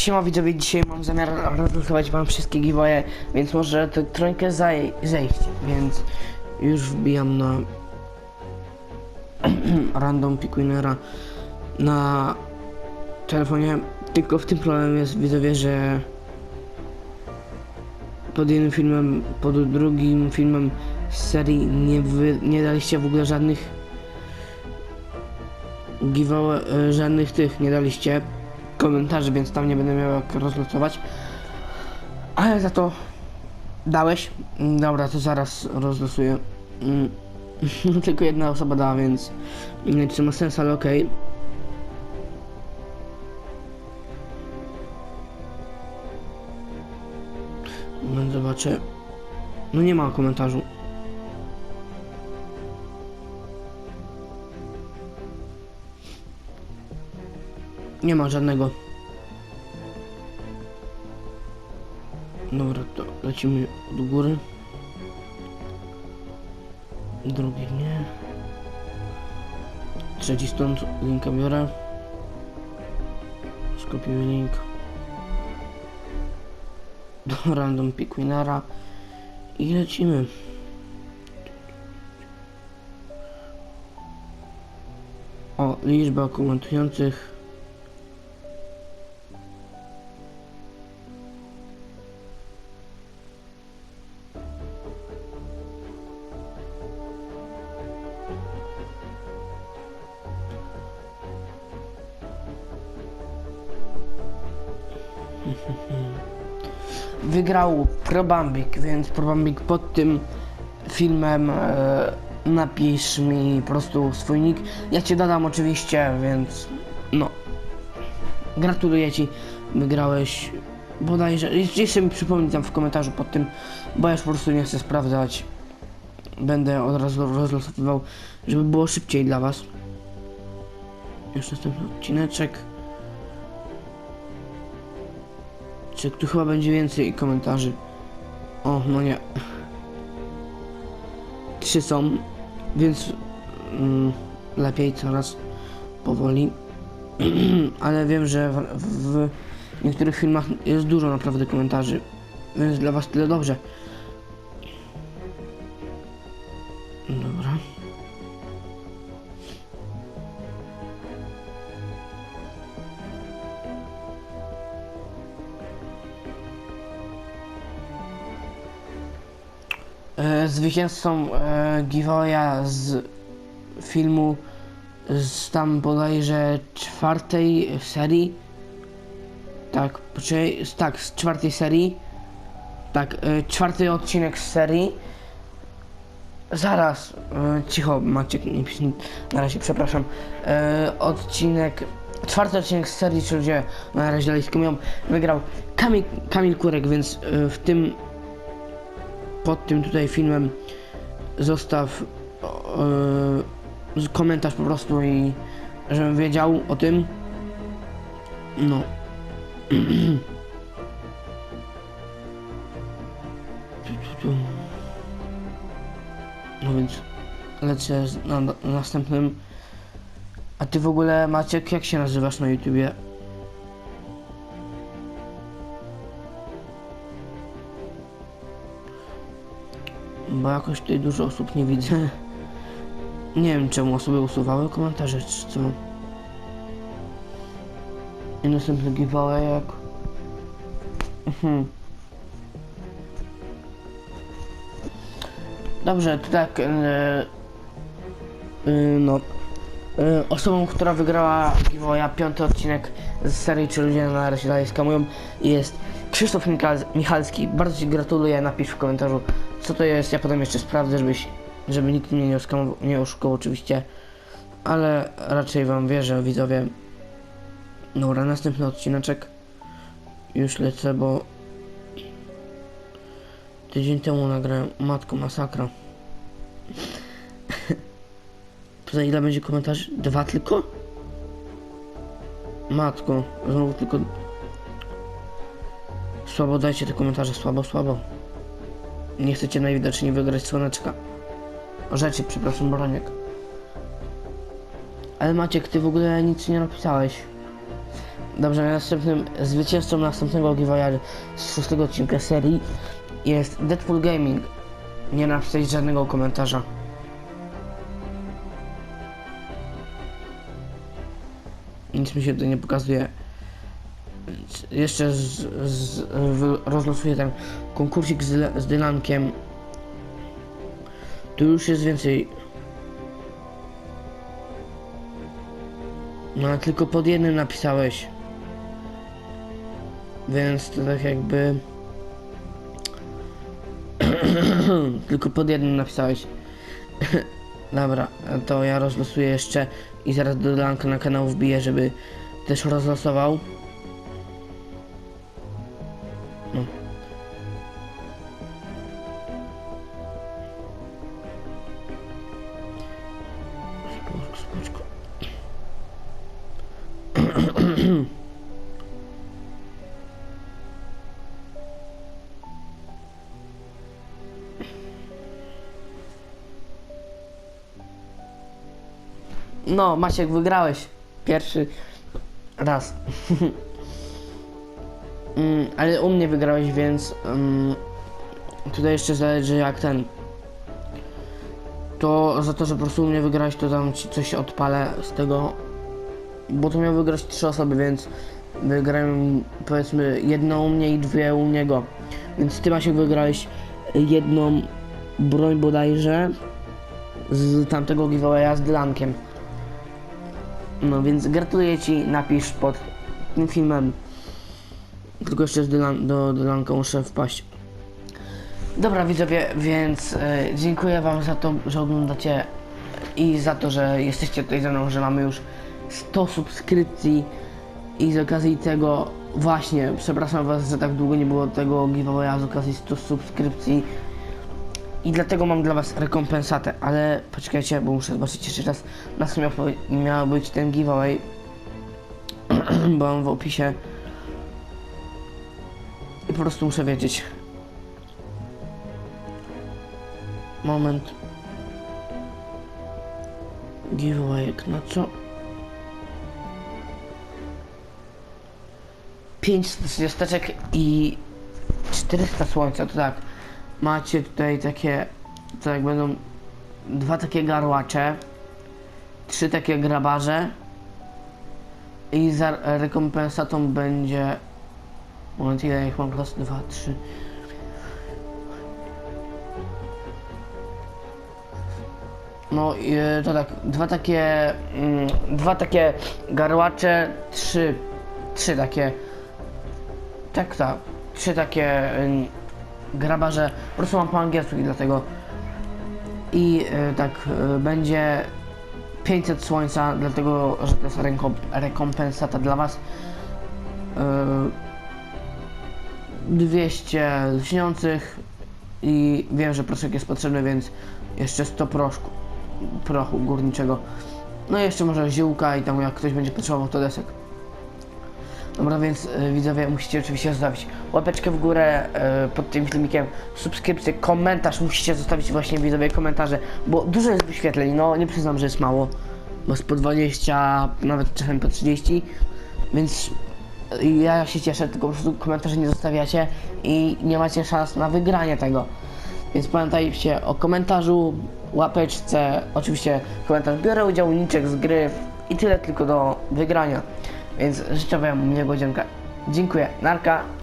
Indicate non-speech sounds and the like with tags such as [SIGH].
Siema widzowie, dzisiaj mam zamiar rozlosować wam wszystkie giveawaye, więc może to zaj- zejść, więc już wbijam na [CLEARS THROAT] random pickwinera na telefonie, tylko w tym problem jest widzowie, że pod jednym filmem, pod drugim filmem z serii nie, wy, nie daliście w ogóle żadnych giveaway, e, żadnych tych nie daliście komentarzy, więc tam nie będę miał jak rozlosować. Ale za to dałeś. Mm, Dobra, to zaraz rozlosuję. Mm, [LAUGHS] tylko jedna osoba dała, więc nie wiem, czy to ma sens, ale okej. Moment, zobaczę. No nie ma komentarzu. Nie ma żadnego. Dobra, to lecimy do góry. Drugi nie. Trzeci stąd linka biorę. Skopiuję link. Do random pickwinera. I lecimy. O, liczba komentujących. [LAUGHS] wygrał Probambik, więc Probambik pod tym filmem e, napisz mi po prostu swój nick. Ja cię dodam oczywiście, więc no. Gratuluję ci, wygrałeś bodajże, jeszcze mi przypomnij tam w komentarzu pod tym, bo ja już po prostu nie chcę sprawdzać. Będę od razu rozlosowywał, żeby było szybciej dla was. Już następny odcineczek. Czy tu chyba będzie więcej komentarzy? O, no nie. Trzy są, więc mm, lepiej coraz powoli. [CLEARS THROAT] Ale wiem, że w, w niektórych filmach jest dużo naprawdę komentarzy, więc dla was tyle dobrze. E, Zwycięzcą e, giveawaya z filmu z tam bodajże czwartej serii. Tak, z- tak, z czwartej serii. Tak, e, czwarty odcinek z serii. Zaraz, e, cicho Maciek, nie pisz na razie, przepraszam. E, odcinek, czwarty odcinek z serii, czyli gdzie na razie dalej skumią, wygrał Kamil, Kamil Kurek, więc e, w tym pod tym tutaj filmem zostaw e, komentarz po prostu i żebym wiedział o tym. No. [CLEARS THROAT] No więc lecę na, na następnym. A ty w ogóle Maciek, jak się nazywasz na YouTubie? Bo jakoś tutaj dużo osób nie widzę. Nie wiem czemu osoby usuwały komentarze czy co. I następny giveaway jak... Mhm. Dobrze, to tak... E, no... E, osobą, która wygrała giveawaya piąty odcinek z serii Czy ludzie na razie dalej skamują jest Krzysztof Michal- Michalski. Bardzo Ci gratuluję, napisz w komentarzu co to jest, ja potem jeszcze sprawdzę, żebyś, żeby nikt mnie nie, oskamował, nie oszukał oczywiście, ale raczej wam wierzę, widzowie. Dobra, następny odcineczek. Już lecę, bo tydzień temu nagrałem Matko Masakra. [LAUGHS] Za ile będzie komentarzy? Dwa tylko? Matko, znowu tylko... Słabo dajcie te komentarze, słabo, słabo. Nie chcecie najwidoczniej wygrać słoneczka. Rzeczy, przepraszam, Boroniek. Ale Maciek, ty w ogóle nic nie napisałeś. Dobrze, następnym zwycięzcą następnego giveawaya z szóstego odcinka serii jest Deadpool Gaming. Nie napisać żadnego komentarza. Nic mi się tutaj nie pokazuje. Jeszcze z, z, rozlosuję ten konkursik z, z Dylankiem. Tu już jest więcej. No ale tylko pod jednym napisałeś. Więc to tak jakby... [CLEARS THROAT] tylko pod jednym napisałeś. [CLEARS THROAT] Dobra, to ja rozlosuję jeszcze i zaraz do Dylanka na kanał wbiję, żeby też rozlosował. No. Spoczko, spoczko. No, Maciek, wygrałeś. Pierwszy raz. [LAUGHS] mm, ale u mnie wygrałeś, więc mm, tutaj jeszcze zależy jak ten. To za to, że po prostu u mnie wygrałeś, to tam ci coś odpalę z tego. Bo to miał wygrać trzy osoby, więc wygrałem powiedzmy jedną u mnie i dwie u niego. Więc ty Maciek wygrałeś jedną broń bodajże z tamtego giveawaya z Dylankiem. No więc gratuluję Ci, napisz pod tym filmem. Tylko jeszcze do Dylanka muszę wpaść. Dobra widzowie, więc e, dziękuję Wam za to, że oglądacie i za to, że jesteście tutaj ze mną, że mamy już 100 subskrypcji i z okazji tego właśnie, przepraszam Was, że tak długo nie było tego giveawaya z okazji 100 subskrypcji i dlatego mam dla Was rekompensatę, ale poczekajcie, bo muszę zobaczyć jeszcze raz, na co miał, miał być ten giveaway, [CLEARS THROAT] bo mam w opisie po prostu muszę wiedzieć. Moment. Giveaway, na co? 530 steczek i 400 słońca, to tak. Macie tutaj takie, to jak będą dwa takie garłacze, trzy takie grabarze i za rekompensatą będzie, moment ile ich mam, raz, dwa, trzy, No i e, to tak, dwa takie, mm, dwa takie garłacze, trzy, trzy takie, tak, tak, trzy takie ym, grabarze, po prostu mam po angielsku i dlatego. I y, tak y, będzie 500 słońca, dlatego że to jest rekom rekompensata dla Was. 200 lśniących i wiem, że proszek jest potrzebny, więc jeszcze 100 proszku, prochu górniczego. No i jeszcze może ziółka i tam jak ktoś będzie potrzebował to desek. Dobra, więc y, widzowie musicie oczywiście zostawić łapeczkę w górę y, pod tym filmikiem, subskrypcję, komentarz, musicie zostawić właśnie widzowie komentarze, bo dużo jest wyświetleń, no nie przyznam, że jest mało, bo jest po 20, nawet czasem po 30, więc ja się cieszę, tylko po prostu komentarze nie zostawiacie i nie macie szans na wygranie tego. Więc pamiętajcie o komentarzu, łapeczce, oczywiście komentarz biorę udział, niczek z gry i tyle tylko do wygrania. Więc życzę Wam miłego. Dziękuję. Narka.